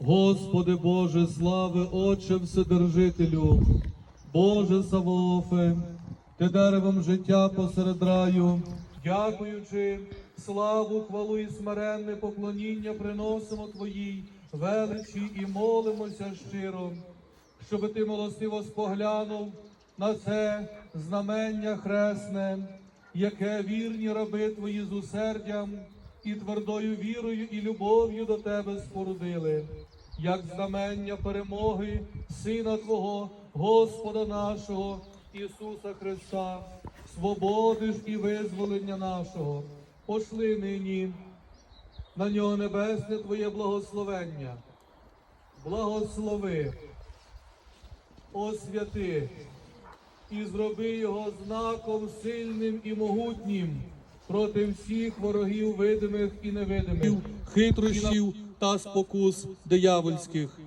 Господи Боже, слави, Отче Вседержителю, Боже Савоофе, ти деревом життя посеред раю, дякуючи, славу, хвалу і смиренне поклоніння приносимо Твоїй величі і молимося щиро, щоб ти милостиво споглянув на це знамення хресне, яке вірні раби Твої з усердям і твердою вірою і любов'ю до Тебе спорудили, як знамення перемоги Сина Твого, Господа нашого Ісуса Христа, свободи ж і визволення нашого. Пошли нині на нього небесне Твоє благословення. Благослови, освяти і зроби його знаком сильним і могутнім проти всіх ворогів видимих і невидимих, хитрощів та спокус диявольських.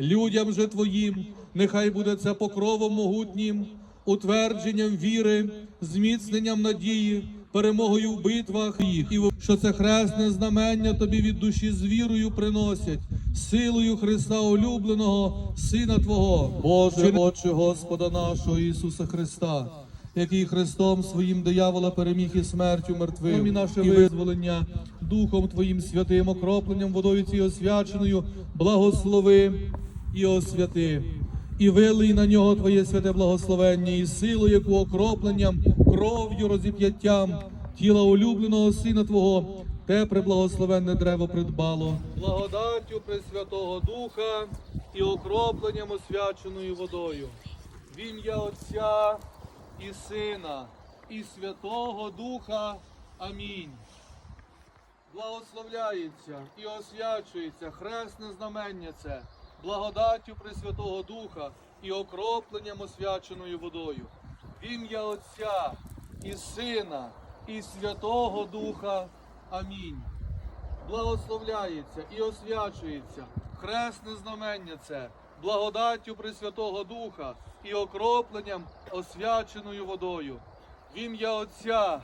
Людям же твоїм нехай буде це покровом могутнім, утвердженням віри, зміцненням надії, перемогою в битвах їх, і що це хресне знамення тобі від душі з вірою приносять, силою Христа улюбленого, Сина Твого, Боже, Отче Господа нашого Ісуса Христа, який Христом своїм диявола переміг і смертю мертвим, і наше визволення Духом Твоїм святим, окропленням водою цією освяченою, благослови і освяти. І вилий на нього Твоє святе благословення, і силу, яку окропленням, кров'ю розіп'яттям тіла улюбленого Сина Твого, те преблагословенне древо придбало. Благодаттю Пресвятого Духа і окропленням освяченою водою. В ім'я Отця і Сина, і Святого Духа. Амінь. Благословляється і освячується хресне знамення це, благодаттю Пресвятого Духа і окропленням освяченою водою. В ім'я Отця і Сина, і Святого Духа. Амінь. Благословляється і освячується хресне знамення це, благодаттю Пресвятого Духа і окропленням освяченою водою. В ім'я Отця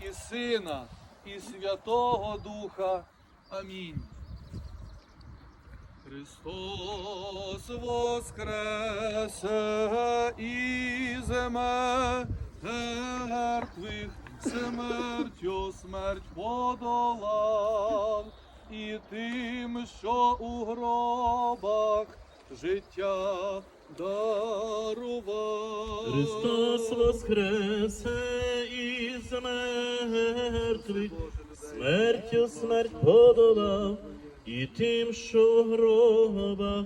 і Сина, і Святого Духа. Амінь. Христос воскресе із мертвих, смертю смерть подолав, і тим, що у гробах життя дарував. Христос воскресе із мертвих, смертю смерть подолав, і тим, що в гробах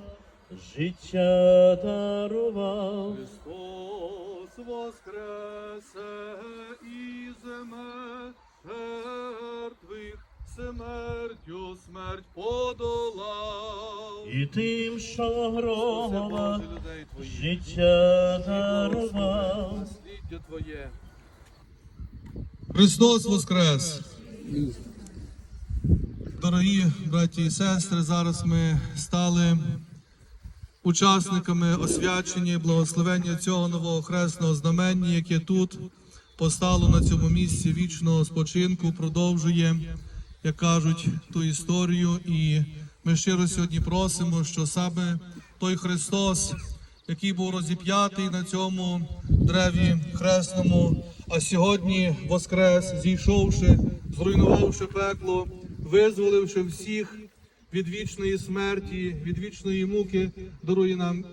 життя дарував. Христос воскресе із мертвих, смертю смерть подолав. І тим, що Твоїх, життя дарував. Христос Воскрес! Дорогі браті і сестри, зараз ми стали учасниками освячення і благословення цього нового хресного знамення, яке тут постало на цьому місці вічного спочинку, продовжує, як кажуть, ту історію. І ми щиро сьогодні просимо, що саме той Христос, який був розіп'ятий на цьому древі хресному, а сьогодні воскрес, зійшовши, зруйнувавши пекло, визволивши всіх від вічної смерті, від вічної муки, дарує нам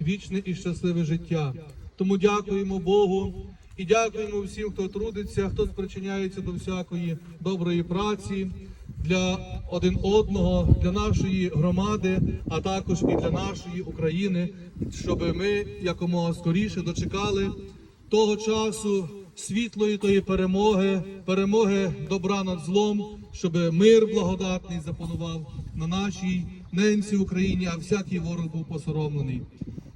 вічне і щасливе життя. Тому дякуємо Богу і дякуємо всім, хто трудиться, хто спричиняється до всякої доброї праці для один одного, для нашої громади, а також і для нашої України, щоб ми якомога скоріше дочекали того часу світлої тої перемоги, перемоги добра над злом, щоб мир благодатний запанував на нашій ненці Україні, а всякий ворог був посоромлений.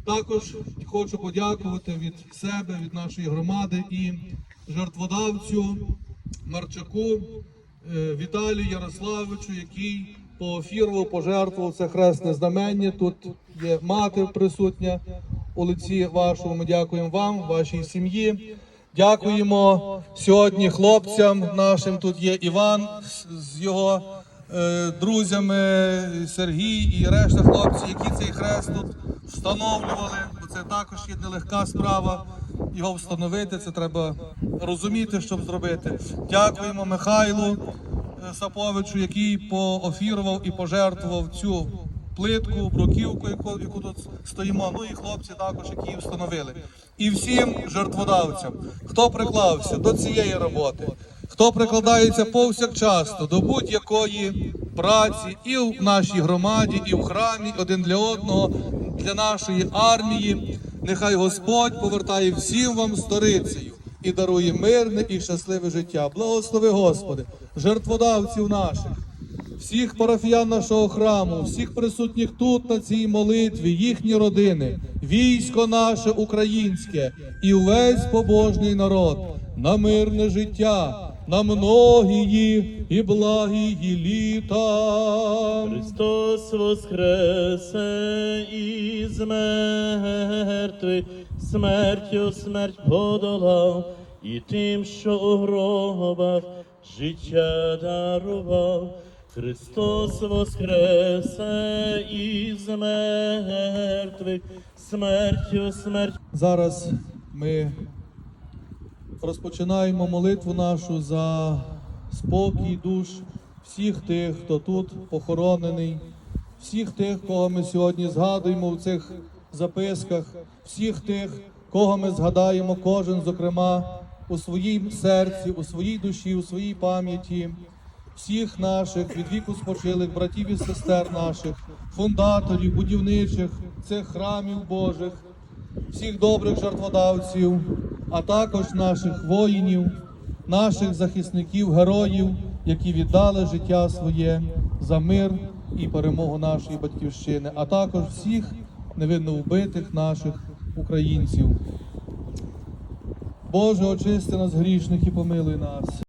Також хочу подякувати від себе, від нашої громади і жертводавцю Марчаку Віталію Ярославовичу, який поофірував, пожертвував це хресне знамення. Тут є мати присутня у лиці вашому. Ми дякуємо вам, вашій сім'ї. Дякуємо сьогодні хлопцям нашим. Тут є Іван з його е, друзями Сергій і решта хлопців, які цей хрест тут встановлювали. Бо це також є нелегка справа. Його встановити, це треба розуміти, щоб зробити. Дякуємо Михайлу е, Саповичу, який поофірував і пожертвував цю плитку, бруківку, яку, яку тут стоїмо. Ну і хлопці також, які її встановили. І всім жертводавцям, хто приклався до цієї роботи, хто прикладається повсякчасно до будь-якої праці і в нашій громаді, і в храмі, один для одного, для нашої армії. Нехай Господь повертає всім вам сторицею і дарує мирне і щасливе життя. Благослови Господи, жертводавців наших всіх парафіян нашого храму, всіх присутніх тут на цій молитві, їхні родини, військо наше українське і увесь побожний народ на мирне життя, на многії і благії літа. Христос воскресе із мертвих, смертю смерть подолав, і тим, що у гробах життя дарував. Христос воскресе із мертвих, смертю смерть Зараз ми розпочинаємо молитву нашу за спокій душ всіх тих, хто тут похоронений, всіх тих, кого ми сьогодні згадуємо в цих записках, всіх тих, кого ми згадаємо, кожен, зокрема, у своїм серці, у своїй душі, у своїй пам'яті. Всіх наших від віку спочилих братів і сестер наших, фундаторів, будівничих цих храмів Божих, всіх добрих жертводавців, а також наших воїнів, наших захисників, героїв, які віддали життя своє за мир і перемогу нашої батьківщини, а також всіх невинно вбитих наших українців. Боже, очисти нас грішних і помилуй нас.